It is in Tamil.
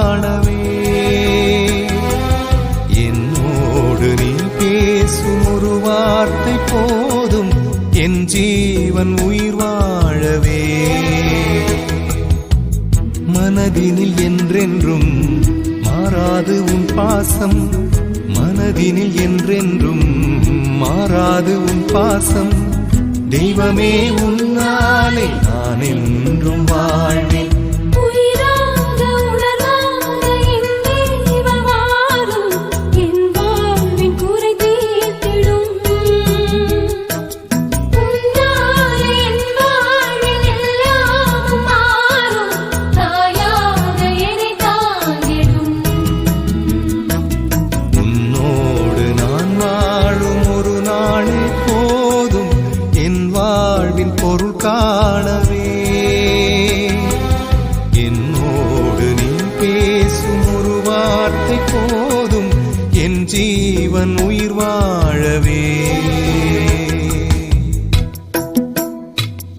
காணவே. என்னோடு நீ பேசும் ஒரு வார்த்தை போதும் என் ஜீவன் உயிர் வாழவே. மனதினில் என்றென்றும் மாறாது உன் பாசம் மனதினில் என்றென்றும் மாறாது உன் பாசம். தெய்வமே உன்னாலே நான் என்றும் வாழ்வின் பொருள் காணவே. என்னோடு நீ பேசும் ஒரு வார்த்தை போதும். என் ஜீவன் உயிர் வாழவே.